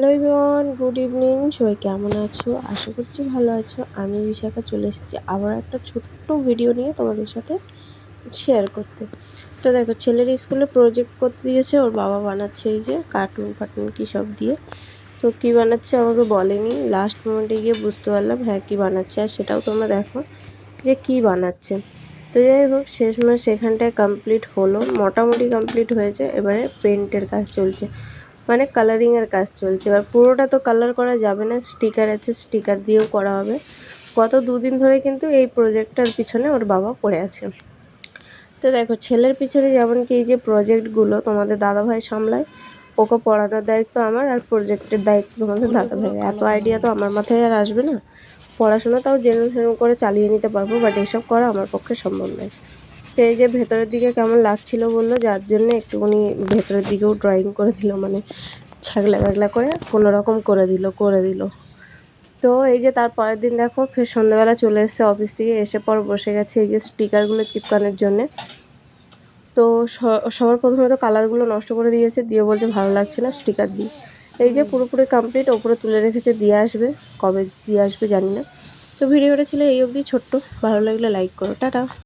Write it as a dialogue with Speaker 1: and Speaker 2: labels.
Speaker 1: Hello even good evening সবাই কেমন আছো? আশা করছি ভালো আছো। আমি বিশাখা চলে এসেছি আবার একটা ছোট্ট ভিডিও নিয়ে তোমাদের সাথে শেয়ার করতে। তো দেখো, ছেলের স্কুলে প্রজেক্ট করতে দিয়েছে, ওর বাবা বানাচ্ছে এই যে কার্টুন ফার্টুন কী সব দিয়ে। তো কী বানাচ্ছে আমাকে বলেনি। লাস্ট মোমেন্টে গিয়ে বুঝতে পারলাম হ্যাঁ কী বানাচ্ছে আর সেটাও তোমরা দেখো যে কী বানাচ্ছে। তো যাই হোক, শেষ মাস সেখানটায় কমপ্লিট হলো, মোটামুটি কমপ্লিট হয়েছে। এবারে পেন্টের কাজ চলছে। মানে কালারিংয়ের কাজ চলছে। এবার পুরোটা তো কালার করা যাবে না স্টিকার আছে স্টিকার দিয়েও করা হবে। গত দুদিন ধরে কিন্তু এই প্রজেক্টটার পিছনে ওর বাবা পড়ে আছে। তো দেখো ছেলের পিছনে যেমন কি এই যে প্রজেক্টগুলো তোমাদের দাদাভাই সামলায় ওকে পড়ানোর দায়িত্ব আমার আর প্রজেক্টের দায়িত্ব তোমাদের দাদাভাই এত আইডিয়া তো আমার মাথায় আর আসবে না। পড়াশোনা তাও জেনে করে চালিয়ে নিতে পারব বাট এসব করা আমার পক্ষে সম্ভব নয়। এই যে ভেতরের দিকে কেমন লাগছিল বলল? যার জন্য একটুখানি ভেতরের দিকেও ড্রয়িং করে দিল মানে ছাগলা বাগলা করে কোনো রকম করে দিল করে দিল। তো এই যে তার পরের দিন দেখো, ফের সন্ধ্যাবেলা চলে এসছে অফিস থেকে, এসে পর বসে গেছে এই যে স্টিকারগুলো চিপকানোর জন্যে। তো সবার প্রথমে তো কালারগুলো নষ্ট করে দিয়েছে, দিয়ে বলছে ভালো লাগছে না স্টিকার দিই। এই যে পুরোপুরি কমপ্লিট ওপরে তুলে রেখেছে, দিয়ে আসবে, কবে দিয়ে আসবে জানি না। তো ভিডিওটা ছিল এই অবধি, ছোট্ট, ভালো লাগলে লাইক করো, টাটা।